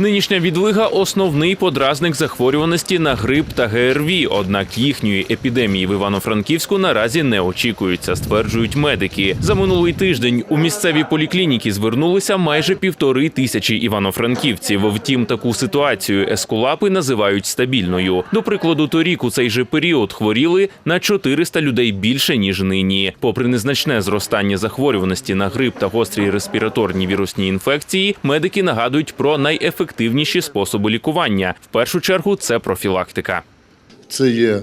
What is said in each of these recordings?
Нинішня відлига основний подразник захворюваності на грип та ГРВІ. Однак їхньої епідемії в Івано-Франківську наразі не очікується, стверджують медики. За минулий тиждень у місцеві поліклініки звернулися майже півтори тисячі івано-франківців. Втім, таку ситуацію ескулапи називають стабільною. До прикладу, торік у цей же період хворіли на 400 людей більше ніж нині. Попри незначне зростання захворюваності на грип та гострі респіраторні вірусні інфекції, медики нагадують про найефективніші способи лікування. В першу чергу це профілактика. Це є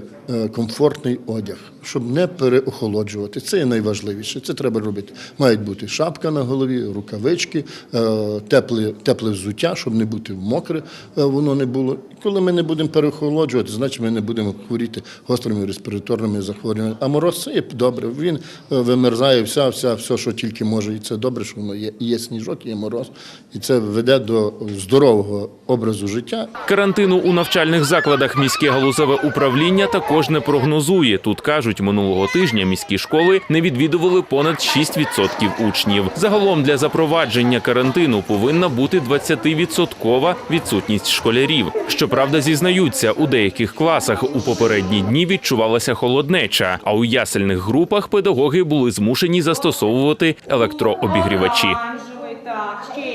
комфортний одяг, щоб не переохолоджувати. Це є найважливіше. Це треба робити. Мають бути шапка на голові, рукавички, е, тепле, тепле взуття, щоб не бути мокре, е, воно не було. І коли ми не будемо переохолоджувати, значить ми не будемо хворіти гострими респіраторними захворюваннями. А мороз це є добре. Він е, вимерзає вся, вся, все, що тільки може. І це добре, що воно є. І є сніжок, і є мороз. І це веде до здорового образу життя Карантину у навчальних закладах міське галузеве управління також не прогнозує. Тут кажуть, минулого тижня міські школи не відвідували понад 6% учнів. Загалом для запровадження карантину повинна бути 20% відсутність школярів. Щоправда, зізнаються, у деяких класах у попередні дні відчувалася холоднеча, а у ясельних групах педагоги були змушені застосовувати електрообігрівачі.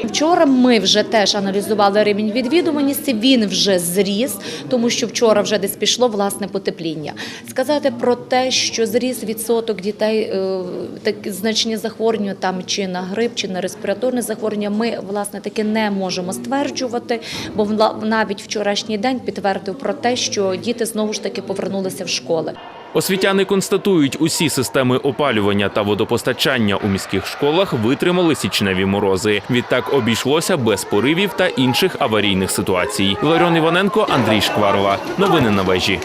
Вчора ми вже теж аналізували рівень відвідуваності. Він вже зріс, тому що вчора вже десь пішло власне потепління. Сказати про те, що зріс відсоток дітей, е, так значні захворювання там чи на грип, чи на респіраторне захворювання, ми власне таки не можемо стверджувати, бо навіть вчорашній день підтвердив про те, що діти знову ж таки повернулися в школи. Освітяни констатують, усі системи опалювання та водопостачання у міських школах витримали січневі морози. Відтак обійшлося без поривів та інших аварійних ситуацій. Ларіон Іваненко, Андрій Шкварова. Новини на вежі.